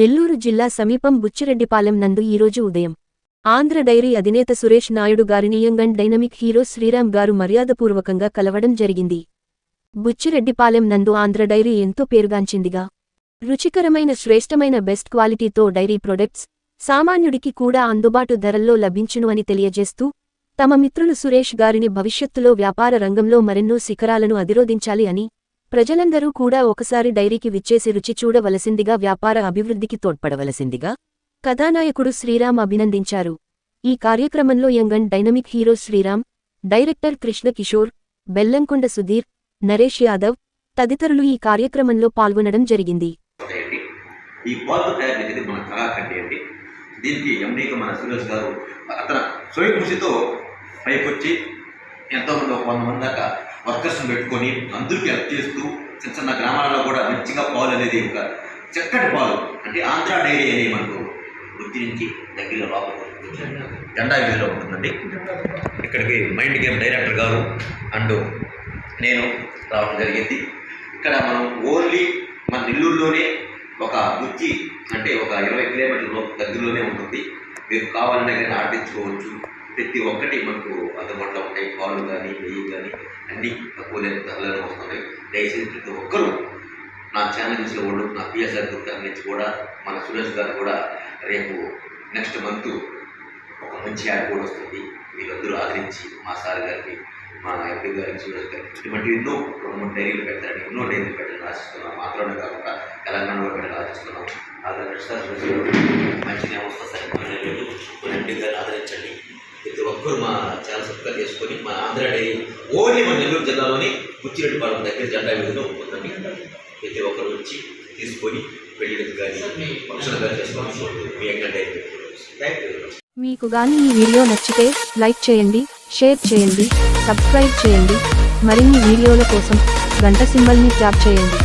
నెల్లూరు జిల్లా సమీపం బుచ్చిరెడ్డిపాలెం నందు ఈరోజు ఉదయం. ఆంధ్ర డైరీ అధినేత సురేష్ నాయుడు గారిని young and dynamic hero Sriram గారు మర్యాదపూర్వకంగా కలవడం జరిగింది. బుచ్చిరెడ్డిపాలెం నందు ఆంధ్ర డైరీ ఎంతో పేరుగాంచిందిగా. రుచికరమైన శ్రేష్టమైన బెస్ట్ క్వాలిటీతో డైరీ ప్రొడక్ట్స్ సామాన్యుడికి కూడా అందుబాటు ధరల్లో లభించును అని తెలియజేస్తూ తమ మిత్రులు సురేష్ గారిని భవిష్యత్తులో వ్యాపార రంగంలో మరెన్నో శిఖరాలను అధిరోధించాలి అని ప్రజలందరూ కూడా ఒకసారి డైరీకి విచ్చేసి రుచి చూడవలసిందిగా వ్యాపార అభివృద్ధికి తోడ్పడవలసిందిగా కథానాయకుడు శ్రీరామ్ అభినందించారు. ఈ కార్యక్రమంలో young and dynamic hero Sriram director Krishna Kishore Bellamkonda Sudheer Naresh Yadav తదితరులు ఈ కార్యక్రమంలో పాల్గొనడం జరిగింది. ఈ పాలు తయారు చేసేది మన కళాఖండి అండి. దీనికి ఎండీగా మన సురేష్ గారు అతను స్వయం కృషితో పైకొచ్చి ఎంతోమంది వంద మంది దాకా వర్కర్స్ని పెట్టుకొని అందరికీ హెల్ప్ చేస్తూ చిన్న చిన్న గ్రామాలలో కూడా మంచిగా పాలు అనేది ఒక చక్కటి పాలు అంటే ఆంధ్ర డైరీ అనే మనకు వృత్తి నుంచి దగ్గరలో లోపల జెండా వీధిలో ఉంటుందండి. ఇక్కడికి మైండ్ గేమ్ డైరెక్టర్ గారు అండ్ నేను రావడం జరిగింది. ఇక్కడ మనం ఓన్లీ మన నెల్లూరులోనే ఒక బుద్ధి అంటే ఒక ఇరవై కిలోమీటర్ల దగ్గరలోనే ఉంటుంది. మీరు కావాలన్నా కానీ ఆర్డించుకోవచ్చు ప్రతి ఒక్కటి మనకు అందుబాటులో ఉంటాయి. పాలు కానీ నెయ్యి కానీ అన్నీ తక్కువ లేని ధరలను వస్తున్నాయి దయచేసి ప్రతి ఒక్కరూ నా ఛానల్ చూసిన వాళ్ళు నా పిఎస్ఆర్ గ్రూప్ నుంచి కూడా మన సురేష్ గారు కూడా రేపు నెక్స్ట్ మంత్ ఒక మంచి యాడ్ కూడా వస్తుంది. మీరందరూ ఆదరించి మా సార్ గారికి మా ఎంపీ గారికి సురేష్ గారికి ఇటువంటి ఎన్నో రెండు డైరీలు పెట్టాలని ఎన్నో డైరీలు పెట్టాలని ఆశిస్తున్నాం. మాత్రమే కాకుండా తెలంగాణలో పెట్టాలని ఆశిస్తున్నాం. ఆదరించి ఇప్పుడు మా ఛానల్ సబ్స్క్రైబ్ చేసుకొని మన ఆంధ్ర డైరీ ఓన్లీ మన నెల్లూరు జిల్లాలోని కుచ్చిరెడ్డిపాలెం దగ్గర జెండా విధంగా ఉంటుందండి ప్రతి ఒక్కరు వచ్చి తీసుకొని పెళ్ళిళ్ళకి కానీ ఫంక్షన్ కానీ చేసుకోవచ్చు మీ ఎక్కడ డైరీ థ్యాంక్ యూ మీకు గాని ఈ వీడియో నచ్చితే లైక్ చేయండి షేర్ చేయండి సబ్స్క్రైబ్ చేయండి. మరిన్ని వీడియోల కోసం గంట సింబల్ని ట్యాప్ చేయండి.